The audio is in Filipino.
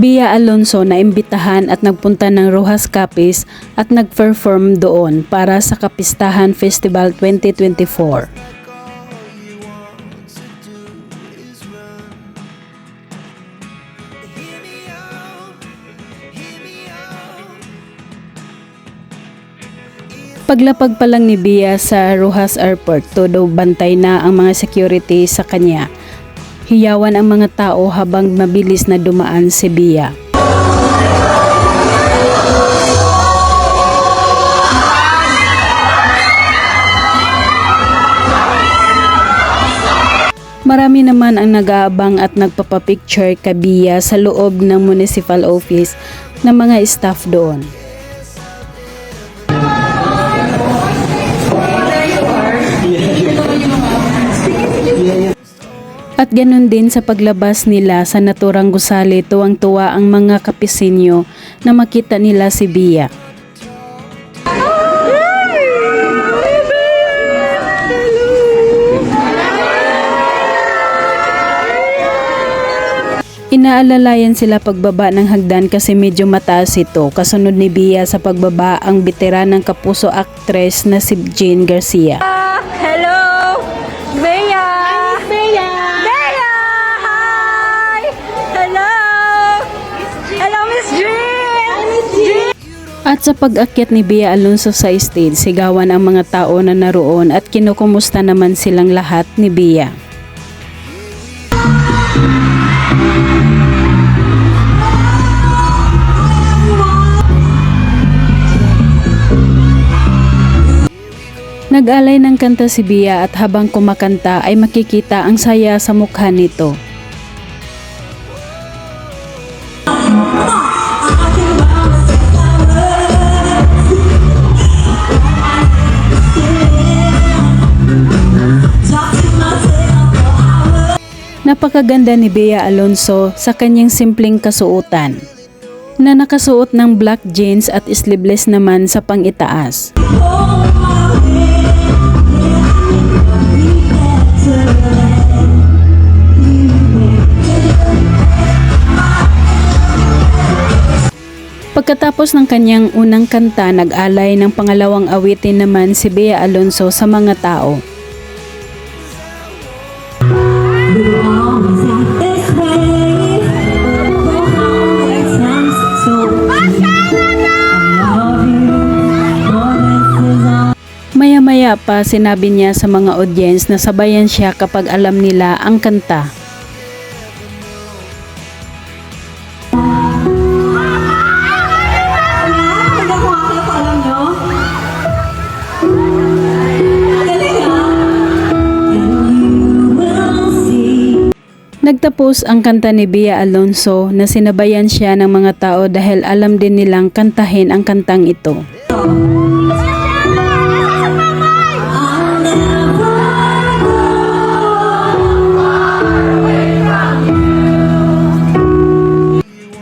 Bia Alonso na imbitahan at nagpunta ng Rojas Capiz at nag-perform doon para sa Kapistahan Festival 2024. Paglapag pa lang ni Bia sa Rojas Airport, todo bantay na ang mga security sa kanya. Hiyawan ang mga tao habang mabilis na dumaan si Bia. Marami naman ang nag-aabang at nagpapapicture kay Bia sa loob ng municipal office ng mga staff doon. At ganun din sa paglabas nila sa naturang gusali tuwang-tuwa ang mga kapisinyo na makita nila si Bia. Inaalalayan sila pagbaba ng hagdan kasi medyo mataas ito. Kasunod ni Bia sa pagbaba ang veteranang kapuso actress na si Jane Garcia. At sa pag-akyat ni Bia Alonso sa stage, sigawan ang mga tao na naroon at kinukumusta naman silang lahat ni Bia. Nag-alay ng kanta si Bia at habang kumakanta ay makikita ang saya sa mukha nito. Napakaganda ni Bea Alonso sa kanyang simpleng kasuotan na nakasuot ng black jeans at sleeveless naman sa pangitaas. Pagkatapos ng kanyang unang kanta, nag-alay ng pangalawang awitin naman si Bea Alonso sa mga tao. Pa sinabi niya sa mga audience na sabayan siya kapag alam nila ang kanta. Nagtapos ang kanta ni Bea Alonso na sinabayan siya ng mga tao dahil alam din nilang kantahin ang kantang ito. Oh,